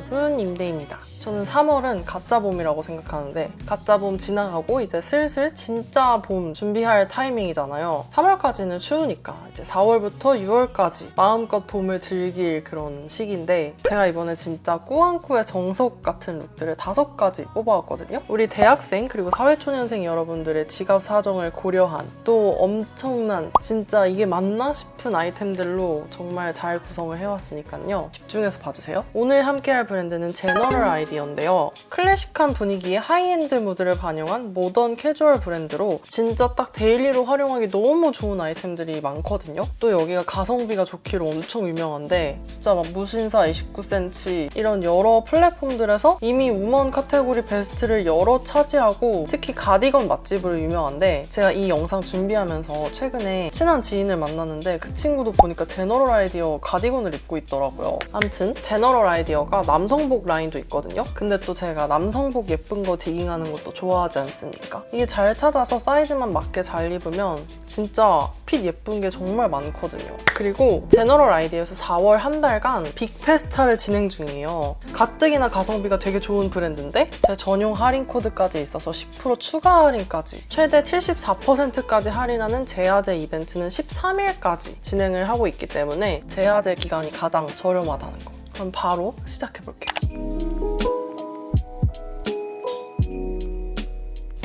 여러분 임대입니다. 저는 3월은 가짜 봄이라고 생각하는데 가짜 봄 지나가고 이제 슬슬 진짜 봄 준비할 타이밍이잖아요. 3월까지는 추우니까 이제 4월부터 6월까지 마음껏 봄을 즐길 그런 시기인데 제가 이번에 진짜 꾸안꾸의 정석 같은 룩들을 다섯 가지 뽑아왔거든요. 우리 대학생 그리고 사회초년생 여러분들의 지갑 사정을 고려한 또 엄청난 진짜 이게 맞나 싶은 아이템들로 정말 잘 구성을 해왔으니까요. 집중해서 봐주세요. 오늘 함께할 브랜드는 제너럴 아이 디어인데요. 클래식한 분위기의 하이엔드 무드를 반영한 모던 캐주얼 브랜드로 진짜 딱 데일리로 활용하기 너무 좋은 아이템들이 많거든요. 또 여기가 가성비가 좋기로 엄청 유명한데 진짜 막 무신사 29cm 이런 여러 플랫폼들에서 이미 우먼 카테고리 베스트를 여러 차지하고 특히 가디건 맛집으로 유명한데 제가 이 영상 준비하면서 최근에 친한 지인을 만났는데 그 친구도 보니까 제너럴 아이디어 가디건을 입고 있더라고요. 아무튼 제너럴 아이디어가 남성복 라인도 있거든요. 근데 또 제가 남성복 예쁜 거 디깅하는 것도 좋아하지 않습니까? 이게 잘 찾아서 사이즈만 맞게 잘 입으면 진짜 핏 예쁜 게 정말 많거든요. 그리고 제너럴 아이디어에서 4월 한 달간 빅페스타를 진행 중이에요. 가뜩이나 가성비가 되게 좋은 브랜드인데 제 전용 할인 코드까지 있어서 10% 추가 할인까지 최대 74%까지 할인하는 제야제 이벤트는 13일까지 진행을 하고 있기 때문에 제야제 기간이 가장 저렴하다는 거. 그럼 바로 시작해 볼게요.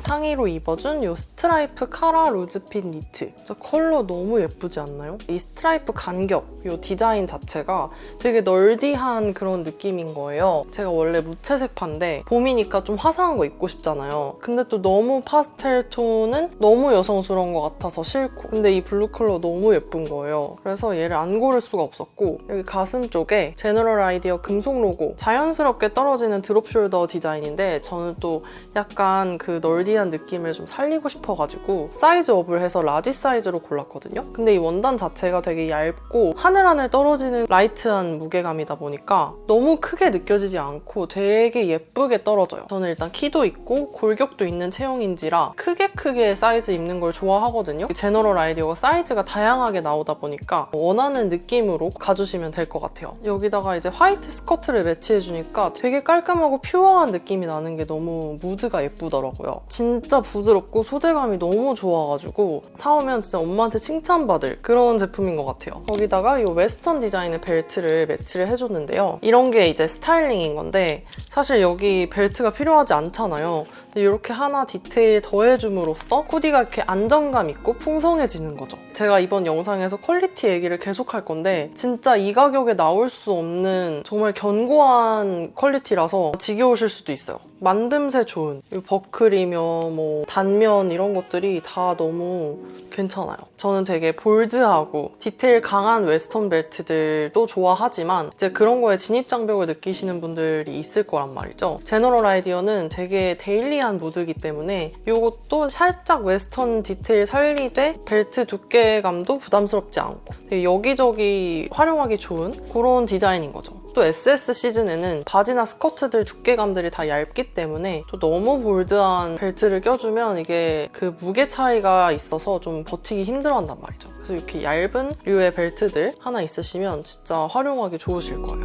상의로 입어준 이 스트라이프 카라 루즈핏 니트. 저 컬러 너무 예쁘지 않나요? 이 스트라이프 간격, 이 디자인 자체가 되게 널디한 그런 느낌인 거예요. 제가 원래 무채색 파인데 봄이니까 좀 화사한 거 입고 싶잖아요. 근데 또 너무 파스텔 톤은 너무 여성스러운 것 같아서 싫고 근데 이 블루 컬러 너무 예쁜 거예요. 그래서 얘를 안 고를 수가 없었고 여기 가슴 쪽에 제너럴 아이디어 금속 로고 자연스럽게 떨어지는 드롭 숄더 디자인인데 저는 또 약간 그 널디 한 느낌을 좀 살리고 싶어가지고 사이즈 업을 해서 라지 사이즈로 골랐거든요. 근데 이 원단 자체가 되게 얇고 하늘하늘 떨어지는 라이트한 무게감이다 보니까 너무 크게 느껴지지 않고 되게 예쁘게 떨어져요. 저는 일단 키도 있고 골격도 있는 체형인지라 크게 크게 사이즈 입는 걸 좋아하거든요. 제너럴 아이디어가 사이즈가 다양하게 나오다 보니까 원하는 느낌으로 가주시면 될 것 같아요. 여기다가 이제 화이트 스커트를 매치해주니까 되게 깔끔하고 퓨어한 느낌이 나는 게 너무 무드가 예쁘더라고요. 진짜 부드럽고 소재감이 너무 좋아가지고 사오면 진짜 엄마한테 칭찬받을 그런 제품인 것 같아요. 거기다가 이 웨스턴 디자인의 벨트를 매치를 해줬는데요. 이런 게 이제 스타일링인 건데 사실 여기 벨트가 필요하지 않잖아요. 근데 이렇게 하나 디테일 더해줌으로써 코디가 이렇게 안정감 있고 풍성해지는 거죠. 제가 이번 영상에서 퀄리티 얘기를 계속 할 건데 진짜 이 가격에 나올 수 없는 정말 견고한 퀄리티라서 지겨우실 수도 있어요. 만듦새 좋은 이 버클이며 뭐 단면 이런 것들이 다 너무 괜찮아요. 저는 되게 볼드하고 디테일 강한 웨스턴 벨트들도 좋아하지만 이제 그런 거에 진입 장벽을 느끼시는 분들이 있을 거란 말이죠. 제너럴 아이디어는 되게 데일리한 무드이기 때문에 이것도 살짝 웨스턴 디테일 살리되 벨트 두께감도 부담스럽지 않고 여기저기 활용하기 좋은 그런 디자인인 거죠. 또 SS 시즌에는 바지나 스커트들 두께감들이 다 얇기 때문에 또 너무 볼드한 벨트를 껴주면 이게 그 무게 차이가 있어서 좀 버티기 힘들어 한단 말이죠. 그래서 이렇게 얇은 류의 벨트들 하나 있으시면 진짜 활용하기 좋으실 거예요.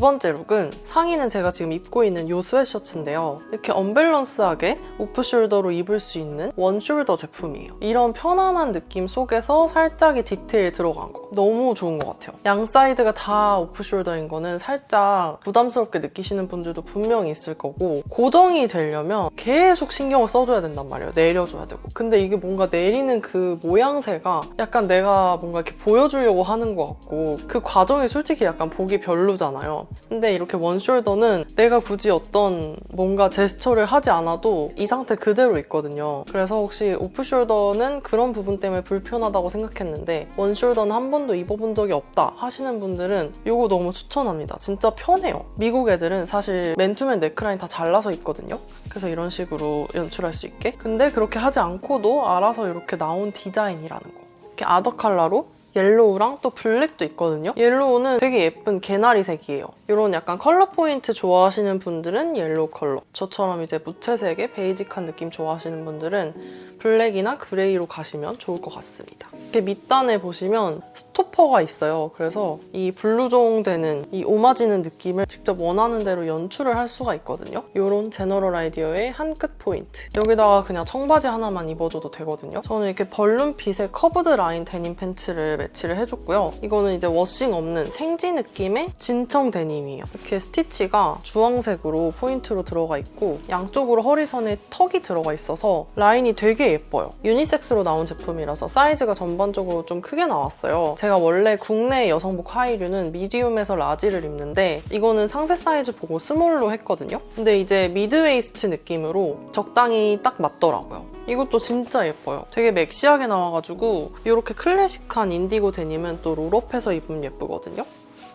두 번째 룩은 상의는 제가 지금 입고 있는 이 스웨셔츠인데요. 이렇게 언밸런스하게 오프숄더로 입을 수 있는 원숄더 제품이에요. 이런 편안한 느낌 속에서 살짝의 디테일 들어간 거. 너무 좋은 것 같아요. 양 사이드가 다 오프숄더인 거는 살짝 부담스럽게 느끼시는 분들도 분명히 있을 거고 고정이 되려면 계속 신경을 써줘야 된단 말이에요. 내려줘야 되고. 근데 이게 뭔가 내리는 그 모양새가 약간 내가 뭔가 이렇게 보여주려고 하는 것 같고 그 과정이 솔직히 약간 보기 별로잖아요. 근데 이렇게 원숄더는 내가 굳이 어떤 뭔가 제스처를 하지 않아도 이 상태 그대로 있거든요. 그래서 혹시 오프숄더는 그런 부분 때문에 불편하다고 생각했는데 원숄더는 한 번도 입어본 적이 없다 하시는 분들은 이거 너무 추천합니다. 진짜 편해요. 미국 애들은 사실 맨투맨 넥라인 다 잘라서 입거든요. 그래서 이런 식으로 연출할 수 있게. 근데 그렇게 하지 않고도 알아서 이렇게 나온 디자인이라는 거. 이렇게 아더 컬러로 옐로우랑 또 블랙도 있거든요. 옐로우는 되게 예쁜 개나리색이에요. 이런 약간 컬러 포인트 좋아하시는 분들은 옐로우 컬러. 저처럼 이제 무채색의 베이직한 느낌 좋아하시는 분들은 블랙이나 그레이로 가시면 좋을 것 같습니다. 이렇게 밑단에 보시면 스 컬러가 있어요. 그래서 이 블루종 되는 이 오마지는 느낌을 직접 원하는 대로 연출을 할 수가 있거든요. 이런 제너럴 아이디어의 한끝 포인트. 여기다가 그냥 청바지 하나만 입어줘도 되거든요. 저는 이렇게 벌룬핏의 커브드 라인 데님 팬츠를 매치를 해줬고요. 이거는 이제 워싱 없는 생지 느낌의 진청 데님이에요. 이렇게 스티치가 주황색으로 포인트로 들어가 있고 양쪽으로 허리선에 턱이 들어가 있어서 라인이 되게 예뻐요. 유니섹스로 나온 제품이라서 사이즈가 전반적으로 좀 크게 나왔어요. 제가 원래 국내 여성복 하이류는 미디움에서 라지를 입는데 이거는 상세 사이즈 보고 스몰로 했거든요. 근데 이제 미드웨이스트 느낌으로 적당히 딱 맞더라고요. 이것도 진짜 예뻐요. 되게 맥시하게 나와가지고 이렇게 클래식한 인디고 데님은 또 롤업해서 입으면 예쁘거든요.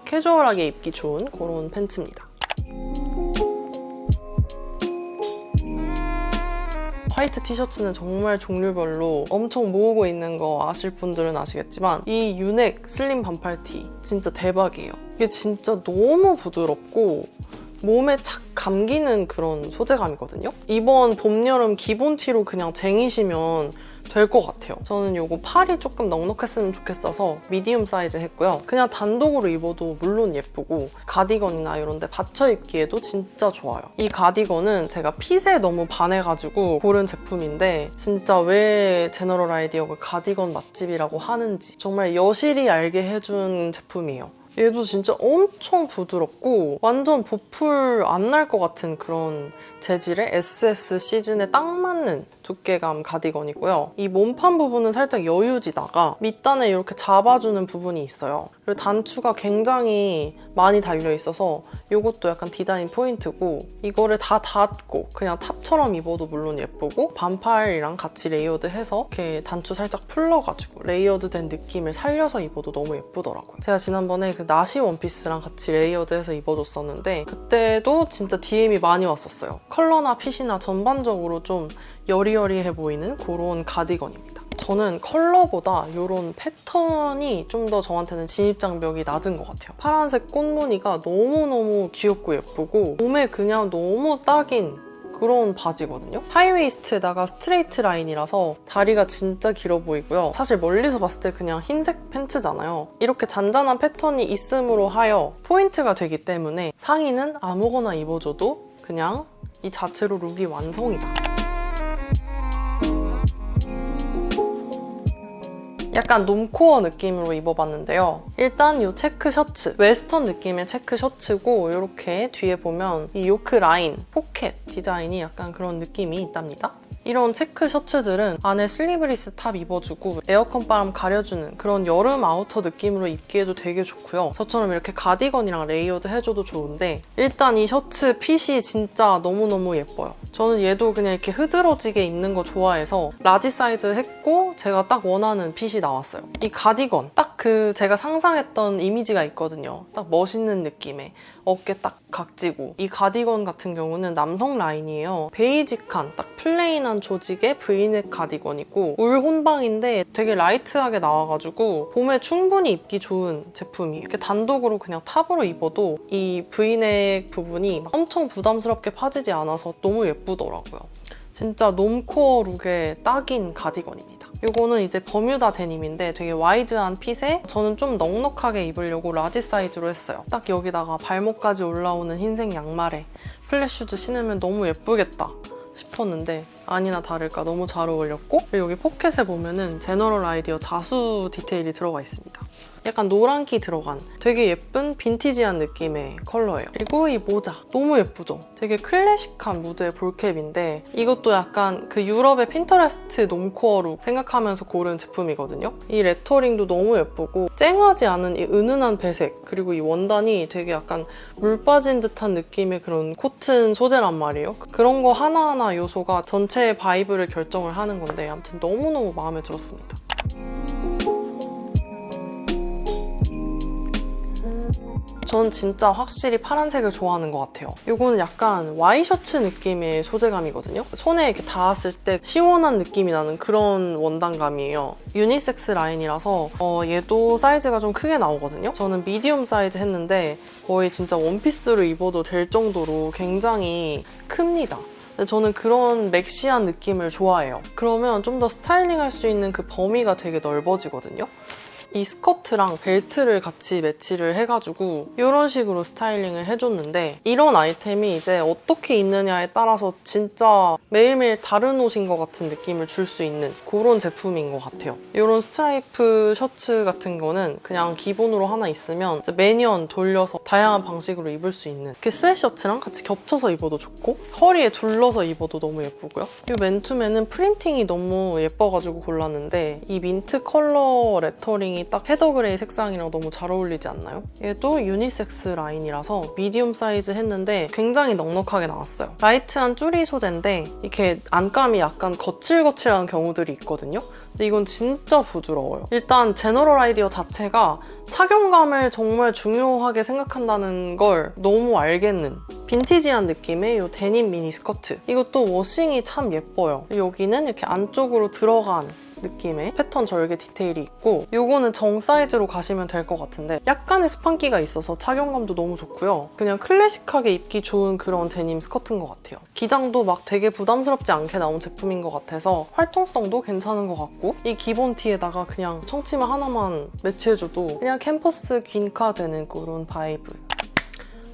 캐주얼하게 입기 좋은 그런 팬츠입니다. 화이트 티셔츠는 정말 종류별로 엄청 모으고 있는 거 아실 분들은 아시겠지만 이 유넥 슬림 반팔티 진짜 대박이에요. 이게 진짜 너무 부드럽고 몸에 착 감기는 그런 소재감이거든요. 이번 봄, 여름 기본 티로 그냥 쟁이시면 될 것 같아요. 저는 이거 팔이 조금 넉넉했으면 좋겠어서 미디움 사이즈 했고요. 그냥 단독으로 입어도 물론 예쁘고 가디건이나 이런 데 받쳐 입기에도 진짜 좋아요. 이 가디건은 제가 핏에 너무 반해가지고 고른 제품인데 진짜 왜 제너럴 아이디어가 가디건 맛집이라고 하는지 정말 여실히 알게 해준 제품이에요. 얘도 진짜 엄청 부드럽고 완전 보풀 안 날 것 같은 그런 재질의 SS 시즌에 딱 맞는 두께감 가디건이고요. 이 몸판 부분은 살짝 여유지다가 밑단에 이렇게 잡아주는 부분이 있어요. 그리고 단추가 굉장히 많이 달려 있어서 이것도 약간 디자인 포인트고 이거를 다 닫고 그냥 탑처럼 입어도 물론 예쁘고 반팔이랑 같이 레이어드해서 이렇게 단추 살짝 풀러가지고 레이어드된 느낌을 살려서 입어도 너무 예쁘더라고요. 제가 지난번에 그 나시 원피스랑 같이 레이어드해서 입어줬었는데 그때도 진짜 DM이 많이 왔었어요. 컬러나 핏이나 전반적으로 좀 여리여리해 보이는 그런 가디건입니다. 저는 컬러보다 이런 패턴이 좀 더 저한테는 진입장벽이 낮은 것 같아요. 파란색 꽃무늬가 너무너무 귀엽고 예쁘고 몸에 그냥 너무 딱인 그런 바지거든요. 하이웨이스트에다가 스트레이트 라인이라서 다리가 진짜 길어 보이고요. 사실 멀리서 봤을 때 그냥 흰색 팬츠잖아요. 이렇게 잔잔한 패턴이 있음으로 하여 포인트가 되기 때문에 상의는 아무거나 입어줘도 그냥 이 자체로 룩이 완성이다. 약간 놈코어 느낌으로 입어봤는데요. 일단 이 체크 셔츠, 웨스턴 느낌의 체크 셔츠고 이렇게 뒤에 보면 이 요크 라인, 포켓 디자인이 약간 그런 느낌이 있답니다. 이런 체크 셔츠들은 안에 슬리브리스 탑 입어주고 에어컨 바람 가려주는 그런 여름 아우터 느낌으로 입기에도 되게 좋고요. 저처럼 이렇게 가디건이랑 레이어드 해줘도 좋은데 일단 이 셔츠 핏이 진짜 너무너무 예뻐요. 저는 얘도 그냥 이렇게 흐드러지게 입는 거 좋아해서 라지 사이즈 했고 제가 딱 원하는 핏이 나왔어요. 이 가디건 딱 그 제가 상상했던 이미지가 있거든요. 딱 멋있는 느낌의 어깨 딱 각지고 이 가디건 같은 경우는 남성 라인이에요. 베이직한 딱 플레인한 조직의 브이넥 가디건이고 울 혼방인데 되게 라이트하게 나와가지고 봄에 충분히 입기 좋은 제품이 이렇게 단독으로 그냥 탑으로 입어도 이 브이넥 부분이 막 엄청 부담스럽게 파지지 않아서 너무 예 쁘더라고요. 진짜 놈코어 룩에 딱인 가디건입니다. 이거는 이제 버뮤다 데님인데 되게 와이드한 핏에 저는 좀 넉넉하게 입으려고 라지 사이즈로 했어요. 딱 여기다가 발목까지 올라오는 흰색 양말에 플랫 슈즈 신으면 너무 예쁘겠다 싶었는데 아니나 다를까 너무 잘 어울렸고 여기 포켓에 보면은 제너럴 아이디어 자수 디테일이 들어가 있습니다. 약간 노란기 들어간 되게 예쁜 빈티지한 느낌의 컬러예요. 그리고 이 모자 너무 예쁘죠? 되게 클래식한 무드의 볼캡인데 이것도 약간 그 유럽의 핀터레스트 놈코어룩 생각하면서 고른 제품이거든요. 이 레터링도 너무 예쁘고 쨍하지 않은 이 은은한 배색 그리고 이 원단이 되게 약간 물 빠진 듯한 느낌의 그런 코튼 소재란 말이에요. 그런 거 하나하나 요소가 전체의 바이브를 결정을 하는 건데 아무튼 너무너무 마음에 들었습니다. 전 진짜 확실히 파란색을 좋아하는 것 같아요. 이거는 약간 와이셔츠 느낌의 소재감이거든요. 손에 이렇게 닿았을 때 시원한 느낌이 나는 그런 원단감이에요. 유니섹스 라인이라서 어, 얘도 사이즈가 좀 크게 나오거든요. 저는 미디움 사이즈 했는데 거의 진짜 원피스로 입어도 될 정도로 굉장히 큽니다. 저는 그런 맥시한 느낌을 좋아해요. 그러면 좀 더 스타일링 할 수 있는 그 범위가 되게 넓어지거든요. 이 스커트랑 벨트를 같이 매치를 해가지고 이런 식으로 스타일링을 해줬는데 이런 아이템이 이제 어떻게 입느냐에 따라서 진짜 매일매일 다른 옷인 것 같은 느낌을 줄 수 있는 그런 제품인 것 같아요. 이런 스트라이프 셔츠 같은 거는 그냥 기본으로 하나 있으면 매년 돌려서 다양한 방식으로 입을 수 있는 이렇게 스웨셔츠랑 같이 겹쳐서 입어도 좋고 허리에 둘러서 입어도 너무 예쁘고요. 이 맨투맨은 프린팅이 너무 예뻐가지고 골랐는데 이 민트 컬러 레터링이 딱 헤더 그레이 색상이랑 너무 잘 어울리지 않나요? 얘도 유니섹스 라인이라서 미디움 사이즈 했는데 굉장히 넉넉하게 나왔어요. 라이트한 쭈리 소재인데 이렇게 안감이 약간 거칠거칠한 경우들이 있거든요. 근데 이건 진짜 부드러워요. 일단 제너럴 아이디어 자체가 착용감을 정말 중요하게 생각한다는 걸 너무 알겠는 빈티지한 느낌의 이 데님 미니 스커트. 이것도 워싱이 참 예뻐요. 여기는 이렇게 안쪽으로 들어간 느낌의 패턴 절개 디테일이 있고 이거는 정 사이즈로 가시면 될 것 같은데 약간의 스판기가 있어서 착용감도 너무 좋고요. 그냥 클래식하게 입기 좋은 그런 데님 스커트인 것 같아요. 기장도 막 되게 부담스럽지 않게 나온 제품인 것 같아서 활동성도 괜찮은 것 같고 이 기본 티에다가 그냥 청치마 하나만 매치해줘도 그냥 캠퍼스 긴카 되는 그런 바이브.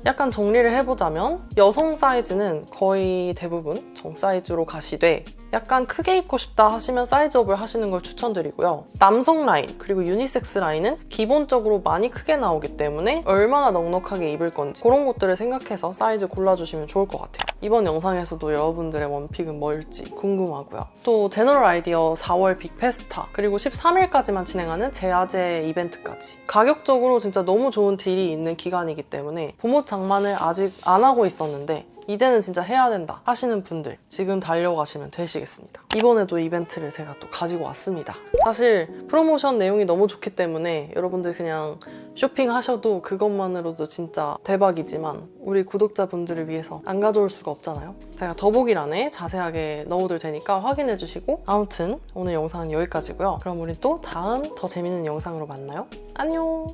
약간 정리를 해보자면 여성 사이즈는 거의 대부분 정 사이즈로 가시되 약간 크게 입고 싶다 하시면 사이즈업을 하시는 걸 추천드리고요. 남성 라인 그리고 유니섹스 라인은 기본적으로 많이 크게 나오기 때문에 얼마나 넉넉하게 입을 건지 그런 것들을 생각해서 사이즈 골라주시면 좋을 것 같아요. 이번 영상에서도 여러분들의 원픽은 뭘지 궁금하고요. 또 제너럴 아이디어 4월 빅페스타 그리고 13일까지만 진행하는 제아제 이벤트까지 가격적으로 진짜 너무 좋은 딜이 있는 기간이기 때문에 봄옷 장만을 아직 안 하고 있었는데 이제는 진짜 해야 된다 하시는 분들 지금 달려가시면 되시겠습니다. 이번에도 이벤트를 제가 또 가지고 왔습니다. 사실 프로모션 내용이 너무 좋기 때문에 여러분들 그냥 쇼핑하셔도 그것만으로도 진짜 대박이지만 우리 구독자분들을 위해서 안 가져올 수가 없잖아요. 제가 더보기란에 자세하게 넣어둘 테니까 확인해 주시고 아무튼 오늘 영상은 여기까지고요. 그럼 우리 또 다음 더 재밌는 영상으로 만나요. 안녕!